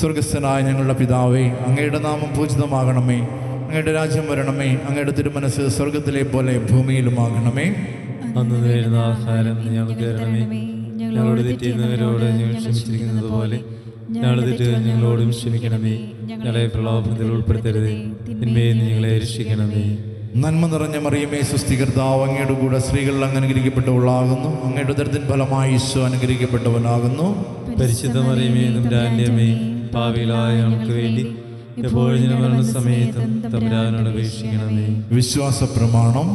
സ്വർഗസ്ഥനായ ഞങ്ങളുടെ പിതാവേ അങ്ങയുടെ നാമം പൂജിതമാകണമേ. അങ്ങയുടെ രാജ്യം വരണമേ. അങ്ങയുടെ തിരുമനസ് സ്വർഗത്തിലെ പോലെ ഭൂമിയിലുമാകണമേ. അന്ന് നേരുന്ന ആഹാരം ഞങ്ങൾക്ക് തരണമേ ഞങ്ങളോട് തെറ്റിയുന്നവരോട് ഞങ്ങൾ ക്ഷമിച്ചിരിക്കുന്നത് പോലെ ഞങ്ങൾ തെറ്റ് ഞങ്ങളോടും ക്ഷമിക്കണമേ. ഞങ്ങളെ പ്രലോഭനത്തിൽ ഉൾപ്പെടുത്തരുതേ. തിന്മയെ ഞങ്ങളെ രക്ഷിക്കണമേ. നന്മ നിറഞ്ഞ മറിയമേ സുസ്ഥികർത്താവ് അങ്ങയുടെ കൂടെ സ്ത്രീകൾ അങ്ങ് അനുഗ്രഹിക്കപ്പെട്ടവളാകുന്നു അങ്ങയുടെ ഉദരത്തിൻ ഫലമായി ഈശോ അനുഗ്രഹിക്കപ്പെട്ടവനാകുന്നു. പരിശുദ്ധ മറിയമേ നമ്മുടെ അമ്മേ പാവിലായ ഞങ്ങൾക്ക് വേണ്ടി സമയത്തും തമ്പുരാനോട് അപേക്ഷിക്കണമേ. വിശ്വാസ പ്രമാണം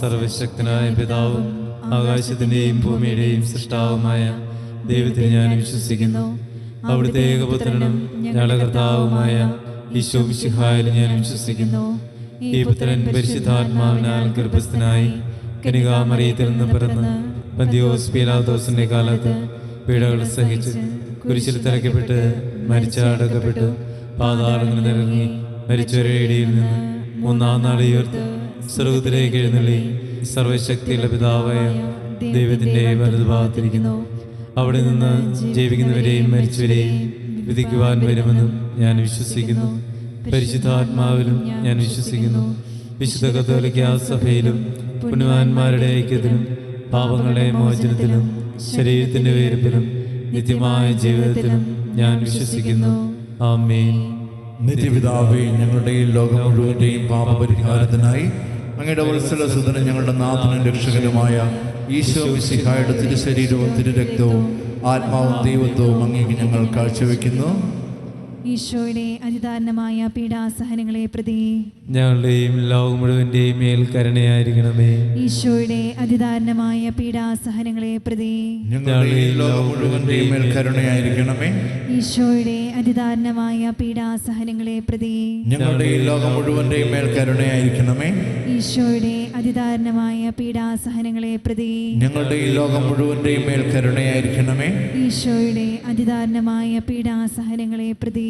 സർവശക്തനായ പിതാവും ആകാശത്തിന്റെയും ഭൂമിയുടെയും സൃഷ്ടാവുമായ ദൈവത്തിൽ ഞാൻ വിശ്വസിക്കുന്നു. അവിടുത്തെ ഏകപുത്രനും ഞങ്ങളുടെ കർത്താവുമായ ഈശോ മിശിഹായിൽ ഞാൻ വിശ്വസിക്കുന്നു. ഈ പുത്രൻ പരിശുദ്ധാത്മാവിനാൽ ഗർഭസ്ഥനായി കനികാമറിയത്തിൽ നിന്ന് പിറന്ന് പന്തിയോസ് പീലാദോസിന്റെ കാലത്ത് പീഡകൾ സഹിച്ച് കുരിശിൽ തറയ്ക്കപ്പെട്ട് മരിച്ചടക്കപ്പെട്ടു പാതാളങ്ങളിൽ ഇറങ്ങി മരിച്ചവരുടെ ഇടയിൽ നിന്ന് മൂന്നാം നാൾ ഉയർത്ത് സ്വർഗത്തിലേക്ക് എഴുന്നള്ളി. സർവശക്തിയുള്ള പിതാവായ ദൈവത്തിന്റെ വലതുഭാഗത്തിരിക്കുന്നു. അവിടെ നിന്ന് ജീവിക്കുന്നവരെയും മരിച്ചവരെയും വിധിക്കുവാൻ വരുമെന്നും ഞാൻ വിശ്വസിക്കുന്നു. പരിശുദ്ധാത്മാവിലും ഞാൻ വിശ്വസിക്കുന്നു. വിശുദ്ധ കത്തോലിക്ക സഭയിലും പുണ്യവാന്മാരുടെ ഐക്യത്തിലും പാപങ്ങളുടെ മോചനത്തിലും ശരീരത്തിന്റെ വേർപ്പിലും നിത്യമായ ജീവിതത്തിലും ഞാൻ വിശ്വസിക്കുന്നു. ആമേൻ. നിത്യപിതാവേ ഞങ്ങളുടെ ഈ ലോകം മുഴുവന്റെയും പാപപരിഹാരത്തിനായി അങ്ങയുടെ വത്സല സുതനും ഞങ്ങളുടെ നാഥനും രക്ഷകനുമായ ഈശോ മിശിഹായുടെ തിരുശരീരവും തിരുരക്തവും ആത്മാവും ദൈവത്വവും അങ്ങേക്ക് ഞങ്ങൾ കാഴ്ചവെക്കുന്നു. ഈശോയുടെ അതിദാരണമായ പീഡാസഹനങ്ങളെ പ്രതി. ഞങ്ങളുടെയും ലോകം മുഴുവന്റെയും മേൽ കരുണയായിരിക്കണമേ. ഈശോയുടെ അതിദാരണമായ പീഡാസഹനങ്ങളെ പ്രതി. ഞങ്ങളുടെയും ഈ ലോകം മുഴുവന്റെയും മേൽ കരുണയായിരിക്കണമേ. ഈശോയുടെ അതിദാരണമായ പീഡാസഹനങ്ങളെ പ്രതി. ഞങ്ങളുടെ ലോകം മുഴുവന്റെയും മേൽ കരുണയായിരിക്കണമേ. ഈശോയുടെ അതിദാരണമായ പീഡാസഹനങ്ങളെ പ്രതി. ഞങ്ങളുടെ ഈ ലോകം മുഴുവന്റെയും മേൽ കരുണയായിരിക്കണമേ. ഈശോയുടെ അതിദാരണമായ പീഡാസഹനങ്ങളെ പ്രതി.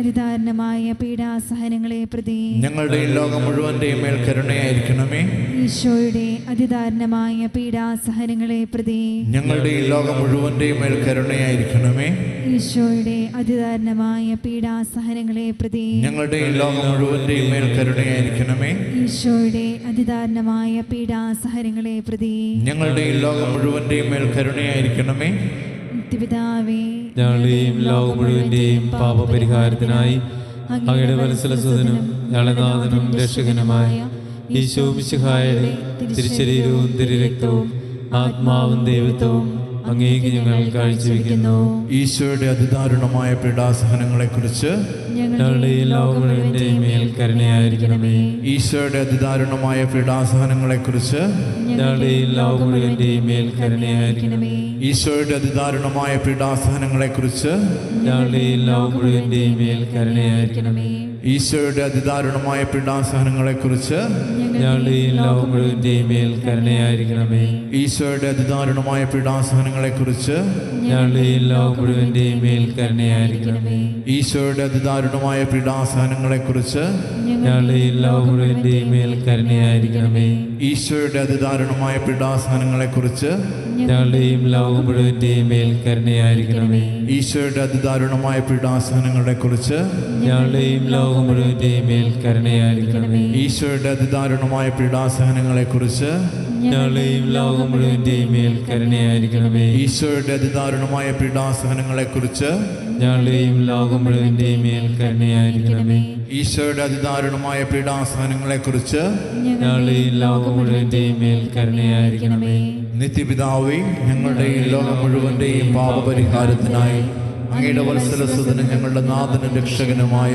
അതിദാരുണമായ പീഡാസഹനങ്ങളെ പ്രതി ഞങ്ങളുടെ ലോകം മുഴുവന്റെയും മേൽ കരുണയായിരിക്കണമേ. ഈശോയുടെ അതിദാരുണമായ പീഡാസഹനങ്ങളെ പ്രതി ഞങ്ങളുടെ ലോകം മുഴുവന്റെയും മേൽ കരുണയായിരിക്കണമേ. ഈശോയുടെ അതിദാരുണമായ പീഡാസഹനങ്ങളെ പ്രതി ഞങ്ങളുടെ ലോകം മുഴുവന്റെയും മേൽ കരുണയായിരിക്കണമേ. ഈശോയുടെ അതിദാരുണമായ പീഡാസഹനങ്ങളെ പ്രതി ഞങ്ങളുടെ ലോകം മുഴുവന്റെയും മേൽ കരുണയായിരിക്കണമേ. നിത്യപിതാവേ ഞങ്ങളുടെയും ലോകം മുഴുവന്റെയും പാപപരിഹാരത്തിനായി അങ്ങയുടെ വത്സലസുതനും ഞങ്ങളുടെ നാഥനും രക്ഷകനുമായ ഈശോ മിശിഹായുടെ തിരുശരീരവും തിരുരക്തവും ആത്മാവും ദൈവത്വവും അങ്ങേക്ക് ഞങ്ങൾ കാഴ്ചവെക്കുന്നു. ഈശോയുടെ അതിദാരുണമായ പീഡാസഹനങ്ങളെക്കുറിച്ച് ഞങ്ങളുടെ ഈ ലോകം മുഴുവന്റെയും മേൽ കരുണയായിരിക്കണമേ. ഈശോയുടെ അതിദാരുണമായ പീഡാസഹനങ്ങളെക്കുറിച്ച് ഞങ്ങളുടെ ഈ ലോകം മുഴുവന്റെയും മേൽ കരുണയായിരിക്കണമേ. ഈശോയുടെ അതിദാരുണമായ പീഡാസഹനങ്ങളെക്കുറിച്ച് ഞങ്ങളുടെ എല്ലാ ലോകം മുഴുവന്റെയും മേൽ കരുണയായിരിക്കണമേ. ഈശോയുടെ അതിദാരുണമായ പീഡാസഹനങ്ങളെക്കുറിച്ച് ഞങ്ങളുടെ ഈ ലോകം മുഴുവന്റെയും മേൽ കരുണയായിരിക്കണമേ. ഈശോയുടെ അതിദാരുണമായ പീഡാസഹനങ്ങളെക്കുറിച്ച് ഞങ്ങളുടെ ഈ ലോകം മുഴുവന്റെയും മേൽ കരുണയായിരിക്കണമേ. ഈശോയുടെ അതിദാരുണമായ പീഡാസഹനങ്ങളെക്കുറിച്ച് ഞങ്ങളുടെ ഈ ലോകം മുഴുവന്റെയും മേൽ കരുണയായിരിക്കണമേ. ഈശോയുടെ അതിദാരുണമായ പീഡാസഹനങ്ങളെക്കുറിച്ച് കുറിച്ച് ഈ ലോകം മുഴുവന്റെയും മേൽ കരുണയായിരിക്കണമേ. ഈശോയുടെ അതിദാരുണമായ പീഡാസഹനങ്ങളെക്കുറിച്ച് ഞങ്ങളുടെ ഈ ലോകം മുഴുവന്റെയും മേൽ കരുണയായിരിക്കണമേ. ഈശോയുടെ അതിദാരുണമായ പീഡാസഹനങ്ങളെ കുറിച്ച് ഞങ്ങളെയും ലോകം മുഴുവന്റെയും മേൽ കരുണയായിരിക്കണമേ. ഈശോയുടെ അതിദാരുണമായ പീഡാസഹനങ്ങളെ കുറിച്ച് ഞങ്ങളെയും ലോകം മുഴുവന്റെയും മേൽ കരുണയായിരിക്കണമേ. ഈശോയുടെ അതിദാരുണമായ പീഡാസഹനങ്ങളെ കുറിച്ച് ഞങ്ങളെയും ലോകം മുഴുവന്റെയും മേൽ കരുണയായിരിക്കണമേ. നിത്യപിതാവേ ഞങ്ങളുടെ ലോകം മുഴുവന്റെയും പാപപരിഹാരത്തിനായി അങ്ങയുടെ വത്സലസുതനും ഞങ്ങളുടെ നാഥനും രക്ഷകനുമായ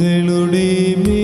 ഞങ്ങളുടെ മേ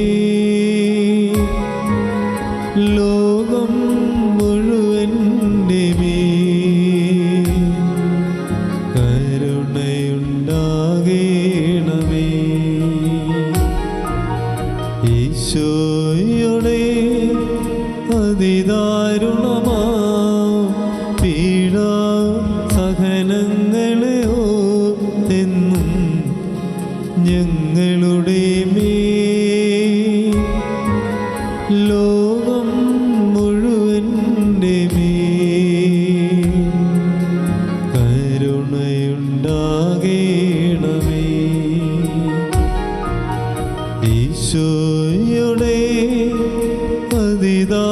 The.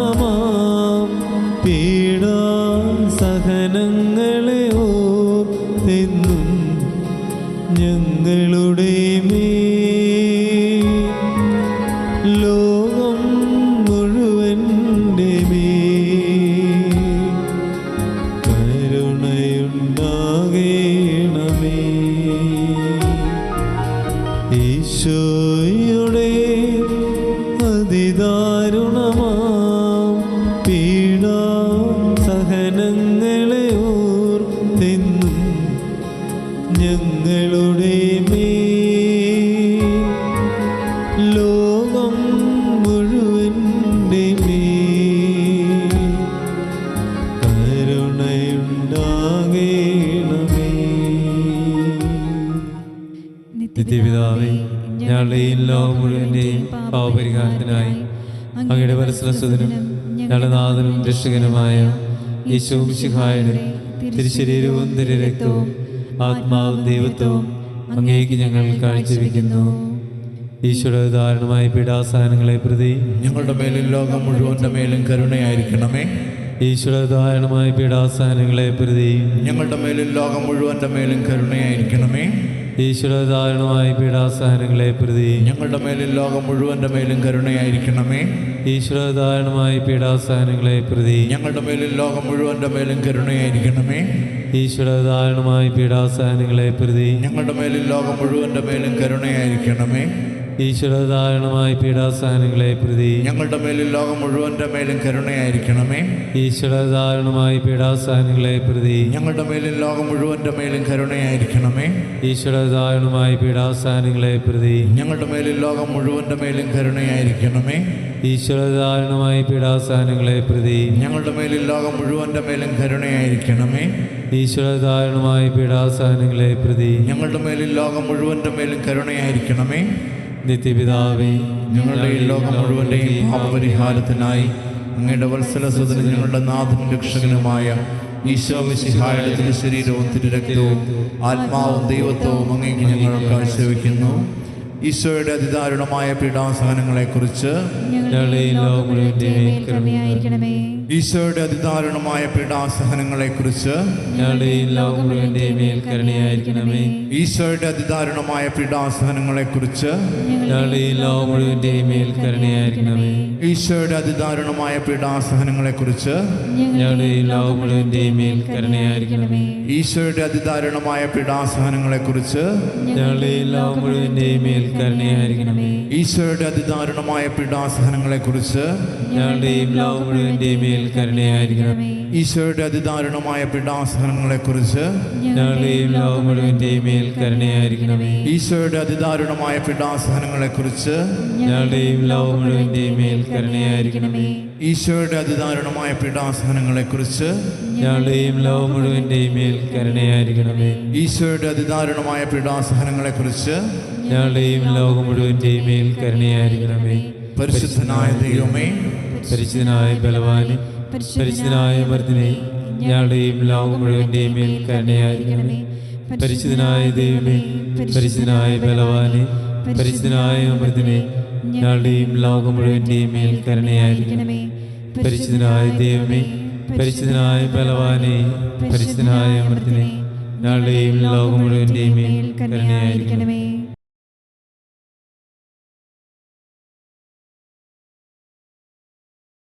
ഈശോയുടെ അതിദാരുണമാം പീഡ സഹനങ്ങളെ ഓർത്തെന്നും ഞങ്ങളുടെ മേ ലോകം മുഴുവന്റെ മേ നിത്യപിതാവേ ഞങ്ങളുടെയും ലോകം മുഴുവന്റെയും പാവപരിഹാരത്തിനായി അങ്ങയുടെ പരസ്രസ്വതനും ഞങ്ങളുടെ നാഥനും രക്ഷകനുമായ യേശുവും ശിഖായുടെ തിരുശരീരവും തിരുരക്തവും ആത്മാവും ദൈവത്വവും അങ്ങേക്ക് ഞങ്ങൾ കാഴ്ചവെക്കുന്നു. ഈശോയുടെ ഉദാഹരണമായി പീഡാസഹനങ്ങളെ പ്രതി ഞങ്ങളുടെ മേലും ലോകം മുഴുവന്റെ മേലും കരുണയായിരിക്കണമേ. ഈശോയുടെ ഉദാഹരണമായി പീഡാസഹനങ്ങളെ പ്രതി ഞങ്ങളുടെ മേലും ലോകം മുഴുവന്റെ മേലും കരുണയായിരിക്കണമേ. ഈശോയുടെ ദാരുണമായ പീഡാസഹനങ്ങളെ പ്രതി. ഞങ്ങളുടെ മേലും ലോകം മുഴുവന്റെ മേലും കരുണയായിരിക്കണമേ. ഈശോയുടെ ദാരുണമായ പീഡാസഹനങ്ങളെ പ്രതി. ഞങ്ങളുടെ മേലും ലോകം മുഴുവന്റെ മേലും കരുണയായിരിക്കണമേ. ഈശോയുടെ ദാരുണമായ പീഡാസഹനങ്ങളെ പ്രതി. ഞങ്ങളുടെ മേലും ലോകം മുഴുവന്റെ മേലും കരുണയായിരിക്കണമേ. ഈശോയുടെ ദാരുണമായ പീഡാസഹനങ്ങളെ പ്രതി. ഞങ്ങളുടെ മേലും ലോകം മുഴുവന്റെ മേലും കരുണയായിരിക്കണമേ. ഈശോയുടെ ദാരുണമായ പീഡാസഹനങ്ങളെ പ്രതി. ഞങ്ങളുടെ മേലും ലോകം മുഴുവന്റെ മേലും കരുണയായിരിക്കണമേ. ഈശോയുടെ ദാരുണമായ പീഡാസഹനങ്ങളെ പ്രതി. ഞങ്ങളുടെ മേലും ലോകം മുഴുവന്റെ മേലും കരുണയായിരിക്കണമേ. ഈശോയുടെ ദാരുണമായ പീഡാസഹനങ്ങളെ പ്രതി. ഞങ്ങളുടെ മേലും ലോകം മുഴുവന്റെ മേലും കരുണയായിരിക്കണമേ. ഈശോയുടെ ദാരുണമായ പീഡാസഹനങ്ങളെ പ്രതി. ഞങ്ങളുടെ മേലും ലോകം മുഴുവന്റെ മേലും കരുണയായിരിക്കണമേ. നിത്യപിതാവേ ഞങ്ങളുടെ ഈ ലോകം മുഴുവന്റെയും പാപപരിഹാരത്തിനായി അങ്ങയുടെ വത്സലസുതനും ഞങ്ങളുടെ നാഥനും രക്ഷകനുമായ ഈശോ മിശിഹായുടെ തിരു ശരീരവും തിരുരക്തവും ആത്മാവും ദൈവത്വവും അങ്ങേക്ക് ഞങ്ങൾ കാഴ്ചവെക്കുന്നു ഈശോയുടെ അതിദാരുണമായ പീഡാസഹനങ്ങളെക്കുറിച്ച് ഞങ്ങളുടെ ഈ ലോകം മുഴുവന്റെയും മേൽ കരുണയായിരിക്കണമേ ഈശോയുടെ അതിദാരുണമായ പീഡാസഹനങ്ങളെക്കുറിച്ച് കുറിച്ച് കരുണയായിരിക്കണമേ ഈശോയുടെ അതിദാരുണമായ പീഡാസഹനങ്ങളെക്കുറിച്ച് കുറിച്ച് കരുണയായിരിക്കണമേ ഈശോയുടെ അതിദാരുണമായ പീഡാസഹനങ്ങളെക്കുറിച്ച് കുറിച്ച് കരുണയായിരിക്കണമേ ഈശോയുടെ അതിദാരുണമായ പീഡാസഹനങ്ങളെക്കുറിച്ച് കുറിച്ച് കരുണയായിരിക്കണമേ ഈശോയുടെ അതിദാരുണമായ പീഡാസഹനങ്ങളെക്കുറിച്ച് ഞങ്ങളുടെ ഈ ലോകം മുഴുവന്റെയും മേൽ കരുണയായിരിക്കണം. ഈശോയുടെ അതിദാരുണമായ പീഡാസനങ്ങളെ കുറിച്ച് ഞങ്ങളുടെയും ലോകം മുഴുവന്റെയും മേൽ കരുണയായിരിക്കണമേ. ഈശോയുടെ അതിദാരുണമായ പീഡാസനങ്ങളെ കുറിച്ച് ഞങ്ങളുടെയും ലോകം മുഴുവന്റെയും മേൽ കരുണയായിരിക്കണമേ. ഈശോയുടെ അതിദാരുണമായ പീഡാസനങ്ങളെ കുറിച്ച് ഞങ്ങളുടെയും ലോകം മുഴുവന്റെയും മേൽ കരുണയായിരിക്കണമേ. ഈശോയുടെ അതിദാരുണമായ പീഡാസഹനങ്ങളെക്കുറിച്ച് കുറിച്ച് ഞങ്ങളുടെയും ലോകം മുഴുവന്റെയും മേൽ കരുണയായിരിക്കണമേ. പരിശുദ്ധനായ ദൈവമേ പരിശുദ്ധനായ ബലവാനെ പരിശുദ്ധനായ മർദ്ദിനെ ഞങ്ങളുടെയും ലോകം മുഴുവന്റെയും മേൽ കരുണയായിരിക്കണമേ. പരിശുദ്ധനായ ദൈവമേ പരിശുദ്ധനായ ബലവാനെ പരിശുദ്ധനായ അമൃതിനെ ഞങ്ങളുടെയും ലോകം മുഴുവന്റെയും മേൽ കരുണയായിരിക്കണമേ. പരിശുദ്ധനായ ദൈവമേ പരിശുദ്ധനായ ബലവാനെ പരിശുദ്ധനായ അമൃതിനെ ഞങ്ങളുടെയും ലോകം മുഴുവന്റെയും മേൽ കരുണയായിരിക്കണമേ.